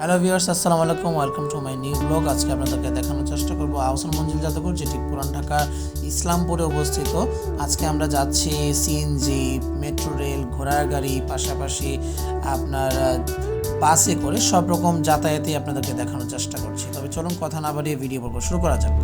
Hello viewers আসসালামু আলাইকুম। Welcome to my new blog আজকে আপনাদেরকে দেখানোর চেষ্টা করব আহসান মঞ্জিল জাদুঘর যেটি পুরান ঢাকার ইসলামপুরে অবস্থিত। আজকে আমরা যাচ্ছি সিএনজি মেট্রো রেল ঘোড়ার গাড়ি, পাশাপাশি আপনার বাসে করে সব রকম যাতায়াতই আপনাদেরকে দেখানোর চেষ্টা করছি। তবে চলুন কথা না বাড়িয়ে ভিডিও পর্ব শুরু করা যাক।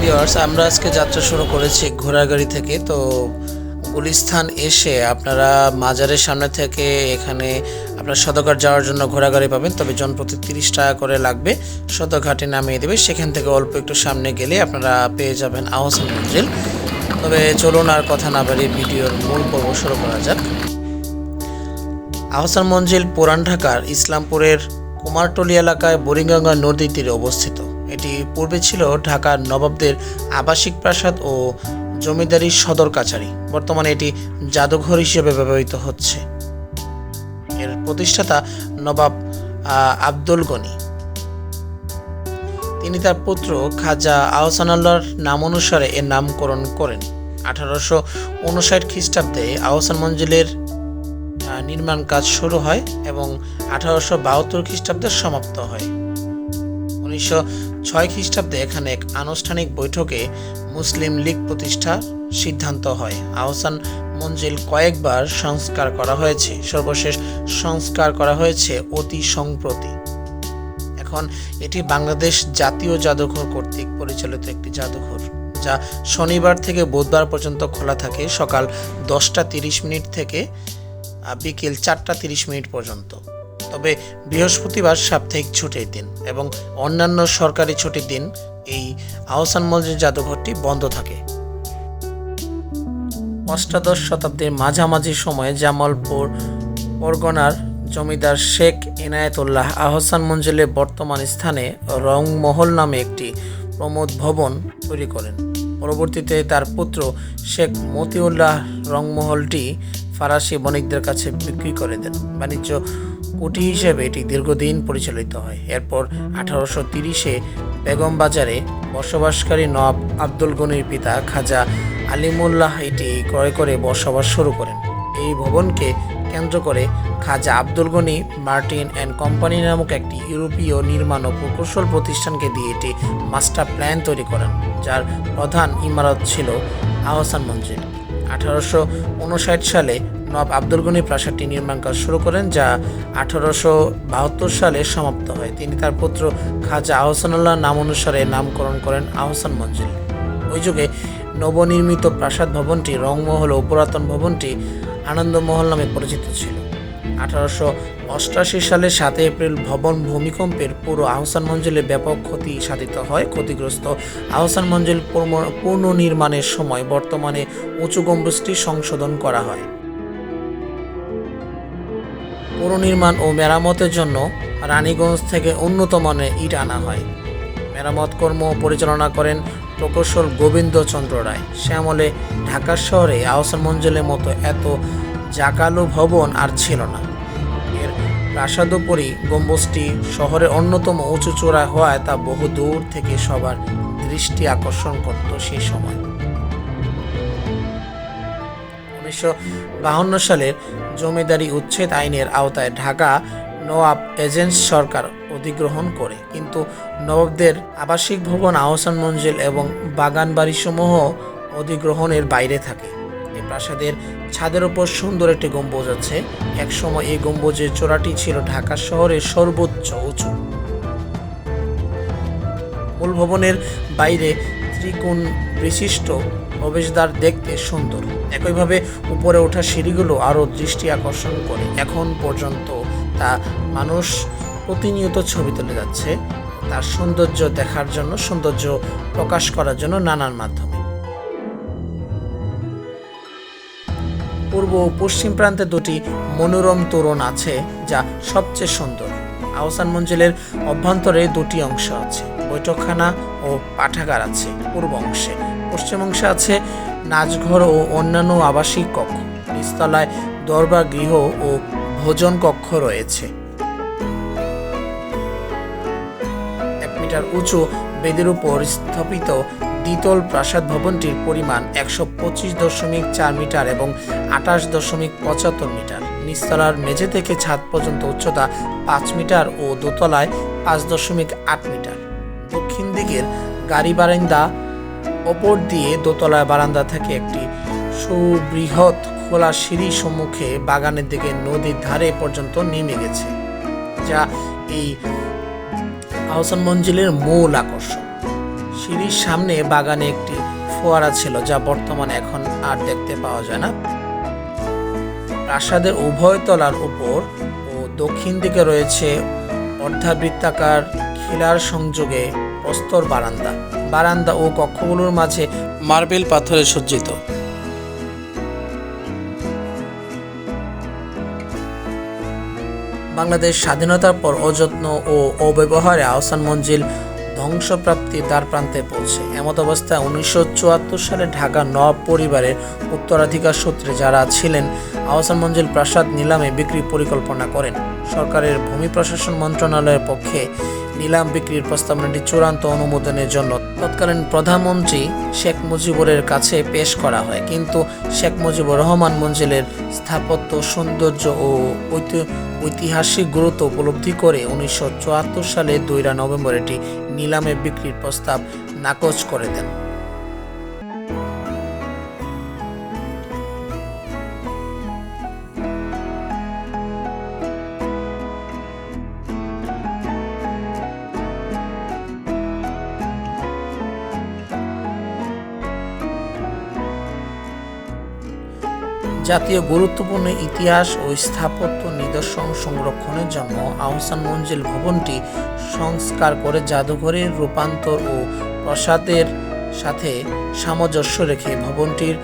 ভিউয়ার্স আমরা আজকে যাত্রা শুরু করেছি ঘোড়ার গাড়ি থেকে। তো গুলিস্থান এসে আপনারা মাজারের সামনে থেকে এখানে আপনার সদরঘাট যাওয়ার জন্য ঘোড়া গাড়ি পাবেন। তবে জনপ্রতি তিরিশ টাকা করে লাগবে। সদরঘাটে নামিয়ে দেবে। সেখান থেকে অল্প একটু সামনে গেলে আপনারা পেয়ে যাবেন আহসান মঞ্জিল তবে চলুন আর কথা না বাড়িয়ে ভিডিওর মূল পর্ব শুরু করা যাক। আহসান মঞ্জিল, পুরান ঢাকার ইসলামপুরের কুমারটলি এলাকায় বোরিগঙ্গা নদীর তীরে অবস্থিত। এটি পূর্বে ছিল ঢাকার নবাবদের আবাসিক প্রাসাদ ও জমিদারি সদর কাছারি। বর্তমানে এটি জাদুঘর হিসেবে ব্যবহৃত হচ্ছে। এর প্রতিষ্ঠাতা নবাব আব্দুল গনি। তিনি তার পুত্র খাজা আহসানাল্লাহর নাম অনুসারে এর নামকরণ করেন। আঠারোশো উনষাট খ্রিস্টাব্দে আহসান মঞ্জিলের নির্মাণ কাজ শুরু হয় এবং আঠারোশো বাহাত্তর খ্রিস্টাব্দে সমাপ্ত হয়। উনিশশো ছয় খ্রিস্টাব্দে এখানে এক আনুষ্ঠানিক বৈঠকে মুসলিম লীগ প্রতিষ্ঠার সিদ্ধান্ত হয়। আহসান মঞ্জিল কয়েকবার সংস্কার করা হয়েছে। সর্বশেষ সংস্কার করা হয়েছে অতি সম্প্রতি। এখন এটি বাংলাদেশ জাতীয় জাদুঘর কর্তৃক পরিচালিত একটি জাদুঘর, যা শনিবার থেকে বুধবার পর্যন্ত খোলা থাকে সকাল দশটা তিরিশ মিনিট থেকে বিকেল চারটা তিরিশ মিনিট পর্যন্ত। তবে বৃহস্পতিবার সাপ্তাহিক ছুটির দিন এবং অন্যান্য সরকারি ছুটির দিন এই আহসান মসজিদ জাদুঘরটি বন্ধ থাকে। অষ্টাদশ শতাব্দীর মাঝামাঝি সময়ে জামালপুর পরগনার জমিদার শেখ এনায়েতুল্লাহ আহসান মঞ্জিলের বর্তমান স্থানে রংমহল নামে একটি প্রমোদ ভবন তৈরি করেন। পরবর্তীতে তার পুত্র শেখ মতিউল্লাহ রংমহলটি ফরাসি বণিকদের কাছে বিক্রি করে দেন। বাণিজ্য কুটি হিসেবে এটি দীর্ঘদিন পরিচালিত হয়। এরপর আঠারোশো তিরিশে বেগম বাজারে বসবাসকারী নব আব্দুল গনির পিতা খাজা আলিমুল্লাহ এটি ক্রয় করে বসবাস শুরু করেন। এই ভবনকে কেন্দ্র করে Khaja Abdul Gani, Martin and company নামক একটি ইউরোপীয় নির্মাণ ও প্রকৌশল প্রতিষ্ঠানকে দিয়ে এটি মাস্টার প্ল্যান তৈরি করেন, যার প্রধান ইমারত ছিল আহসান মঞ্জিল। আঠারোশো উনষাট সালে নব আব্দুল গনি প্রাসাদটি নির্মাণ কাজ শুরু করেন, যা আঠারোশো বাহাত্তর সালে সমাপ্ত হয়। তিনি তার পুত্র খাজা আহসানুল্লাহ নাম অনুসারে নামকরণ করেন আহসান মঞ্জিল। ওই যুগে নবনির্মিত প্রাসাদ ভবনটি রংমহল ও পুরাতন ভবনটি আনন্দমহল নামে পরিচিত ছিল। আঠারোশো অষ্টাশি সালে সাত এপ্রিল ভবন ভূমিকম্পের পুরো আহসান মঞ্জিলে ব্যাপক ক্ষতি সাধিত হয়। ক্ষতিগ্রস্ত আহসান মঞ্জিল পুনর্নির্মাণের সময় বর্তমানে উঁচু গম্বুজটি সংশোধন করা হয়। পুনর্নির্মাণ ও মেরামতের জন্য রানীগঞ্জ থেকে উন্নত মানের ইট আনা হয়। মেরামত কর্ম পরিচালনা করেন প্রকৌশল গোবিন্দ চন্দ্র রায়। সে আমলে ঢাকা শহরে আহসান মঞ্জিলের মতো এত জাকালো ভবন আর ছিল না। এর প্রাসাদোপরি গম্বুজটি শহরের অন্যতম উঁচু চূড়া হওয়ায় তা বহু দূর থেকে সবার দৃষ্টি আকর্ষণ করত সেই সময়। উনিশশো বাহান্ন সালের জমিদারি উচ্ছেদ আইনের আওতায় ঢাকা নওয়াব এজেন্ট সরকার অধিগ্রহণ করে। কিন্তু নবাবদের আবাসিক ভবন আহসান মঞ্জিল এবং বাগান বাড়িসমূহ অধিগ্রহণের বাইরে থাকে। প্রাসাদের ছাদের উপর সুন্দর একটি গম্বুজ আছে। একসময় এই গম্বুজের চূড়াটি ছিল ঢাকা শহরের সর্বোচ্চ উঁচু। মূল ভবনের বাইরে ত্রিকোণ বিশিষ্ট প্রবেশদ্বার দেখতে সুন্দর। একইভাবে উপরে ওঠা সিঁড়িগুলো আরও দৃষ্টি আকর্ষণ করে। এখন পর্যন্ত তা মানুষ প্রতিনিয়ত ছবি তুলে যাচ্ছে। তার সৌন্দর্য দেখার জন্য, সৌন্দর্য প্রকাশ করার জন্য নানান মাধ্যমে পূর্ব ও পশ্চিম প্রান্তে দুটি মনোরম তোরণ আছে, যা সবচেয়ে সুন্দর। আহসান মঞ্জিলের অভ্যন্তরে দুটি অংশ আছে, বৈঠকখানা ও পাঠাগার আছে পূর্ব অংশে। পশ্চিম অংশে আছে নাচঘর ও অন্যান্য আবাসিক কক্ষ। নিচতলায় দরবার গৃহ ও ভোজন কক্ষ রয়েছে। এক মিটার উঁচু বেদের উপর স্থাপিত দ্বিতল প্রাসাদ ভবনটির পরিমাণ একশো পঁচিশ দশমিক চার মিটার এবং আঠাশ দশমিক পঁচাত্তর মিটার। নিচতলার মেঝে থেকে ছাদ পর্যন্ত উচ্চতা পাঁচ মিটার ও দোতলায় পাঁচ দশমিক আট মিটার। দক্ষিণ দিকের গাড়ি বারান্দা ওপর দিয়ে দোতলায় বারান্দা থেকে একটি সুবৃহৎ খোলা সিঁড়ি সম্মুখে বাগানের দিকে নদীর ধারে পর্যন্ত নেমে গেছে, যা এই আহসান মঞ্জিলের মূল আকর্ষণ। সিঁড়ির সামনে বাগানে একটি ফোয়ারা ছিল যা বর্তমানে এখন আর দেখতে পাওয়া যায় না। প্রাসাদের উভয় তলার উপর ও দক্ষিণ দিকে রয়েছে অর্ধাবৃত্তাকার খিলার সংযোগে প্রস্তর বারান্দা। বারান্দা ও কক্ষগুলোর মাঝে মার্বেল পাথরে সজ্জিত। বাংলাদেশ স্বাধীনতার পর অযত্ন ও অব্যবহারে আহসান মঞ্জিল ধ্বংসপ্রাপ্তির দ্বার প্রান্তে পৌঁছে। এমত অবস্থায় উনিশশো চুয়াত্তর সালে ঢাকা নব পরিবারের উত্তরাধিকার সূত্রে যারা ছিলেন আওয়াসান মঞ্জিল প্রাসাদ নিলামে বিক্রি পরিকল্পনা করেন। সরকারের ভূমি প্রশাসন মন্ত্রণালয়ের পক্ষে নিলাম বিক্রির প্রস্তাবনাটি চূড়ান্ত অনুমোদনের জন্য। তৎকালীন প্রধানমন্ত্রী শেখ মুজিবুরের কাছে পেশ করা হয়। কিন্তু শেখ মুজিবুর রহমান মঞ্জিলের স্থাপত্য, সৌন্দর্য ও ঐতি- ঐতিহাসিক গুরুত্ব উপলব্ধি করে উনিশশো চুয়াত্তর সালে দুইরা নভেম্বর এটি নিলামে বিক্রির প্রস্তাব নাকচ করে দেন। জাতীয় গুরুত্বপূর্ণ ইতিহাস ও স্থাপত্য নিদর্শন সংরক্ষণের জন্য আহসান মঞ্জিল ভবনটি সংস্কার করে জাদুঘরের রূপান্তর ও প্রসাদের সাথে সামঞ্জস্য রেখে ভবনটির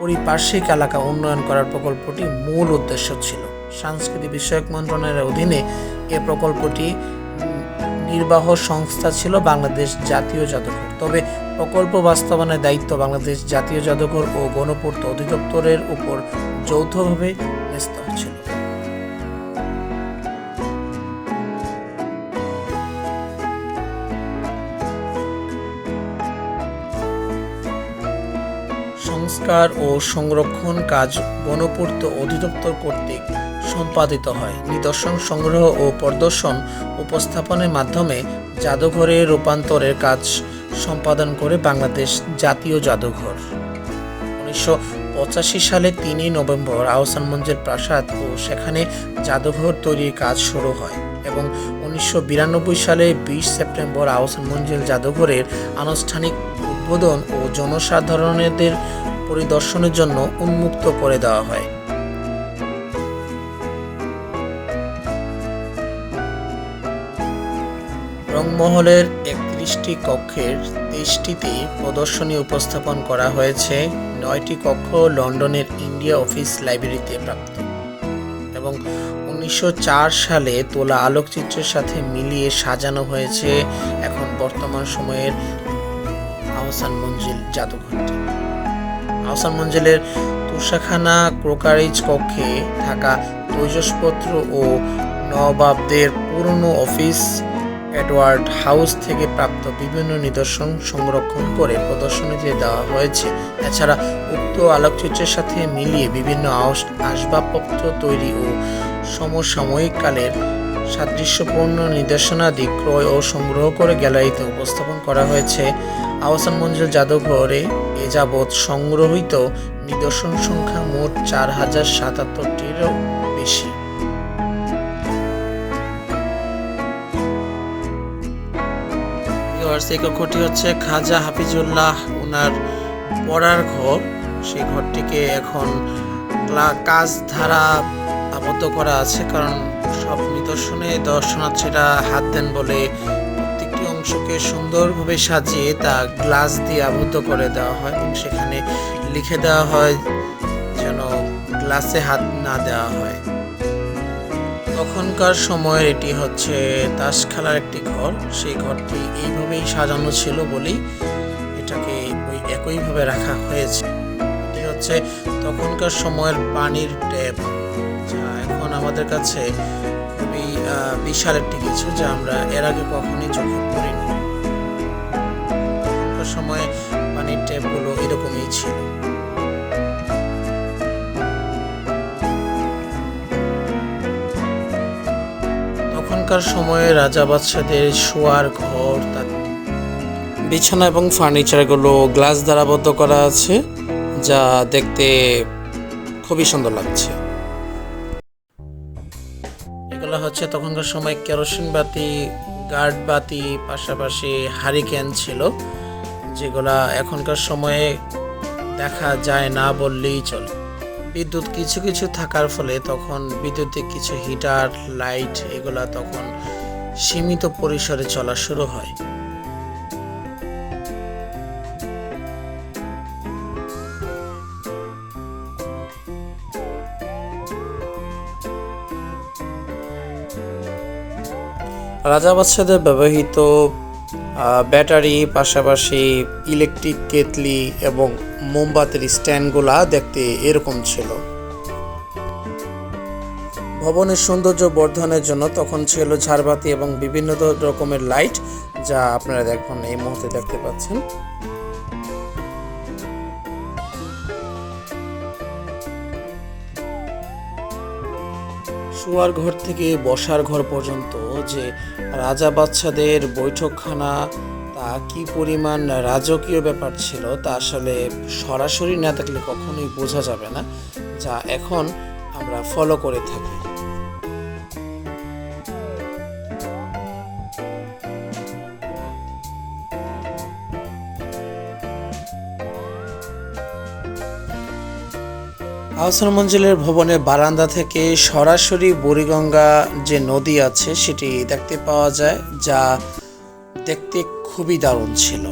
পরিপার্শ্বিক এলাকা উন্নয়ন করার প্রকল্পটি মূল উদ্দেশ্য ছিল। সাংস্কৃতিক বিষয়ক মন্ত্রণালয়ের অধীনে এ প্রকল্পটি নির্বাহ সংস্থা ছিল বাংলাদেশ জাতীয় জাদুঘর। তবে প্রকল্প বাস্তবায়নের দায়িত্ব বাংলাদেশ জাতীয় জাদুঘর ও গণপূর্ত অধিদপ্তরের উপর যৌথভাবে ন্যস্ত ছিল সংস্কার ও সংরক্ষণ কাজ গণপূর্ত অধিদপ্তর কর্তৃক সম্পাদিত হয়। নিদর্শন সংগ্রহ ও প্রদর্শন উপস্থাপনের মাধ্যমে জাদুঘরে রূপান্তরের কাজ সম্পাদন করে বাংলাদেশ জাতীয় জাদুঘর। উনিশশো পঁচাশি সালে তিনই নভেম্বর আহসান মঞ্জের প্রাসাদ ও সেখানে জাদুঘর তৈরির কাজ শুরু হয় এবং উনিশশো বিরানব্বই সালে বিশ সেপ্টেম্বর আহসান মঞ্জিল জাদুঘরের আনুষ্ঠানিক উদ্বোধন ও জনসাধারণের পরিদর্শনের জন্য উন্মুক্ত করে দেওয়া হয়। রংমহলের একত্রিশটি কক্ষের তেইশটিতে প্রদর্শনী উপস্থাপন করা হয়েছে। নয়টি কক্ষ লন্ডনের ইন্ডিয়া অফিস লাইব্রেরিতে প্রাপ্ত। এবং উনিশশো চার সালে তোলা আলোকচিত্রের সাথে মিলিয়ে সাজানো হয়েছে এখন বর্তমান সময়ের আহসান মঞ্জিল জাদুঘরটি। আহসান মঞ্জিলের তুষাখানা ক্রোকারিজ কক্ষে থাকা তৈজসপত্র ও নবাবদের পুরনো অফিস এডওয়ার্ড হাউস থেকে প্রাপ্ত বিভিন্ন নিদর্শন সংরক্ষণ করে প্রদর্শনীতে দেওয়া হয়েছে, এছাড়া উক্ত আলোকচিত্রের সাথে মিলিয়ে বিভিন্ন আস- আসবাবপত্র তৈরি ও সমসাময়িক কালের সাদৃশ্যপূর্ণ নিদর্শনাদি ক্রয় ও সংগ্রহ করে গ্যালারিতে উপস্থাপন করা হয়েছে। আহসান মঞ্জিল জাদুঘরে এ যাবৎ সংগ্রহীত নিদর্শন সংখ্যা মোট চার হাজার সাতাত্তরটিরও বেশি। ভিউয়ার্স, এই কক্ষটি হচ্ছে খাজা হাফিজুল্লাহ ওনার পড়ার ঘর। সেই ঘরটিকে এখন কাজ ধারা আবদ্ধ করা আছে কারণ সব নিদর্শনে দর্শনার্থীরা হাত দেন বলে প্রত্যেকটি অংশকে সুন্দরভাবে সাজিয়ে তা গ্লাস দিয়ে আবদ্ধ করে দেওয়া হয় এবং সেখানে লিখে দেওয়া হয় যেন গ্লাসে হাত না দেওয়া হয়। তখনকার সময়ের এটি হচ্ছে তাস খেলার একটি ঘর। সেই ঘরটি এইভাবেই সাজানো ছিল বলেই এটাকে ওই একইভাবে রাখা হয়েছে। এটি হচ্ছে তখনকার সময়ের পানির ট্যাপ, যা এখন আমাদের কাছে খুবই বিশাল একটি কিছু যা আমরা এর আগে কখনোই চোখে পড়িনি। সময়ে পানির ট্যাপগুলো এরকমই ছিল। তখনকার সময়ে রাজা বাদশাদের শোয়ার ঘর বিছানা এবং ফার্নিচারগুলো গ্লাস দ্বারা বদ্ধ করা আছে, যা দেখতে খুবই সুন্দর লাগছে। এগুলো হচ্ছে তখনকার সময় কেরোসিন বাতি, গার্ড বাতি, পাশাপাশি হারিকেন ছিল, যেগুলা এখনকার সময়ে দেখা যায় না বললেই চলে। বিদ্যুৎ কিছু কিছু থাকার ফলে তখন বিদ্যুতিক কিছু হিটার, লাইট এগুলা তখন সীমিত পরিসরে চলা শুরু হয়। রাজা বাচ্চাদের ব্যবহৃত ব্যাটারি, পাশাপাশি ইলেকট্রিক কেতলি এবং মোমবাতির স্ট্যান্ডগুলা দেখতে এরকম ছিল। ভবনের সৌন্দর্য বর্ধনের জন্য তখন ছিল ঝাড়বাতি এবং বিভিন্ন রকমের লাইট, যা আপনারা দেখুন এই মুহূর্তে দেখতে পাচ্ছেন। শোয়ার ঘর থেকে বসার ঘর পর্যন্ত যে রাজা বাচ্চাদের বৈঠকখানা কি পরিমাণ রাজকীয় ব্যাপার ছিল তা আসলে সরাসরি না থাকলে কখনোই বোঝা যাবে না, যা এখন আমরা ফলো করে থাকি। আহসান মঞ্জিলের ভবনের বারান্দা থেকে সরাসরি বুড়িগঙ্গা যে নদী আছে, সেটি দেখতে পাওয়া যায়, যা দেখতে খুবই দারুণ ছিল।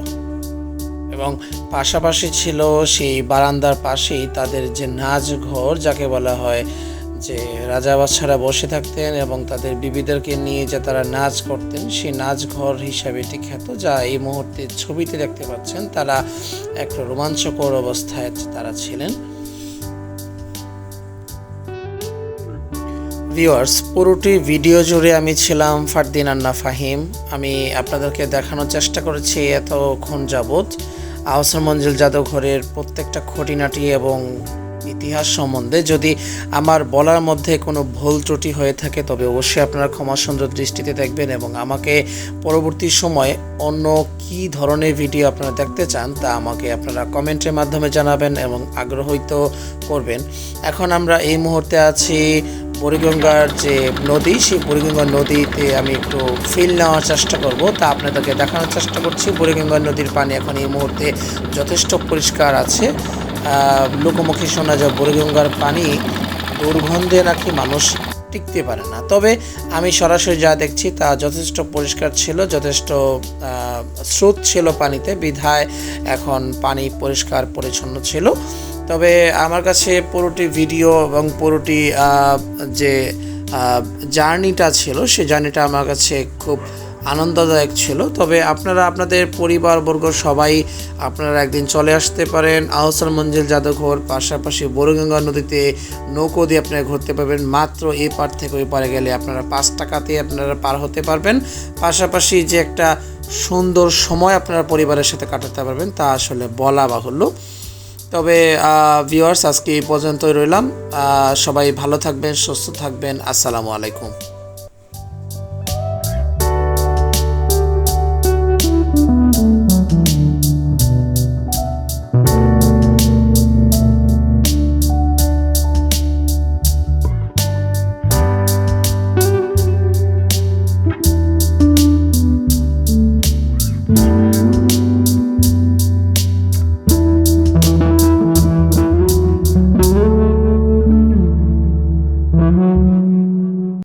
এবং পাশাপাশি ছিল সেই বারান্দার পাশেই তাদের যে নাচ ঘর, যাকে বলা হয় যে রাজা বাচ্চারা বসে থাকতেন এবং তাদের বিবিদেরকে নিয়ে যে তারা নাচ করতেন, সেই নাচ ঘর হিসাবে এটি খ্যাত, যা এই মুহূর্তে ছবিতে দেখতে পাচ্ছেন, তারা একটা রোমাঞ্চকর অবস্থায় তারা ছিলেন। ভিউয়ার্স, পুরোটি ভিডিও জুড়ে আমি ছিলাম ফারদিন আন্না ফাহিম। আমি আপনাদেরকে দেখানোর চেষ্টা করেছি এতক্ষণ যাবৎ। আহসান মঞ্জিল জাদুঘরের প্রত্যেকটা খুঁটিনাটি এবং ইতিহাস সম্বন্ধে যদি আমার বলার মধ্যে কোনো ভুল ত্রুটি হয়ে থাকে, তবে অবশ্যই আপনারা ক্ষমা সুন্দর দৃষ্টিতে দেখবেন এবং আমাকে পরবর্তী সময়ে অন্য কি ধরনের ভিডিও আপনারা দেখতে চান তা আমাকে আপনারা কমেন্টের মাধ্যমে জানাবেন এবং আগ্রহিত করবেন। এখন আমরা এই মুহূর্তে আছি বুড়িগঙ্গার যে নদী, সেই বুড়িগঙ্গা নদীতে আমি একটু ফিল নেওয়ার চেষ্টা করব। তা আপনাদেরকে দেখানোর চেষ্টা করছি। বুড়িগঙ্গা নদীর পানি এখন এই মুহূর্তে যথেষ্ট পরিষ্কার আছে। লোকমুখে শোনা যায় বুড়িগঙ্গার পানি দুর্গন্ধে নাকি মানুষ টিকতে পারে না। তবে আমি সরাসরি যা দেখছি তা যথেষ্ট পরিষ্কার ছিল, যথেষ্ট স্রোত ছিল পানিতে। বিধায় এখন পানি পরিষ্কার পরিচ্ছন্ন ছিল। তবে আমার কাছে পুরোটি ভিডিও এবং পুরোটি যে জার্নিটা ছিল সেই জার্নিটা আমার কাছে খুব আনন্দদায়ক ছিল। তবে আপনারা আপনাদের পরিবারবর্গ সবাই আপনারা একদিন চলে আসতে পারেন। আহসান মঞ্জিল জাদুঘর পাশাপাশি বড়গঙ্গা নদীতে নৌকো দিয়ে আপনারা ঘুরতে পারবেন। মাত্র এই পার থেকে ওই পারে গেলে আপনারা পাঁচ টাকাতে আপনারা পার হতে পারবেন। পাশাপাশি যে একটা সুন্দর সময় আপনারা পরিবারের সাথে কাটাতে পারবেন, তা আসলে বলা বাহুল্য। তবে ভিউয়ার্স আজকে এই পর্যন্তই রইলাম। সবাই ভালো থাকবেন সুস্থ থাকবেন। আসসালামু আলাইকুম।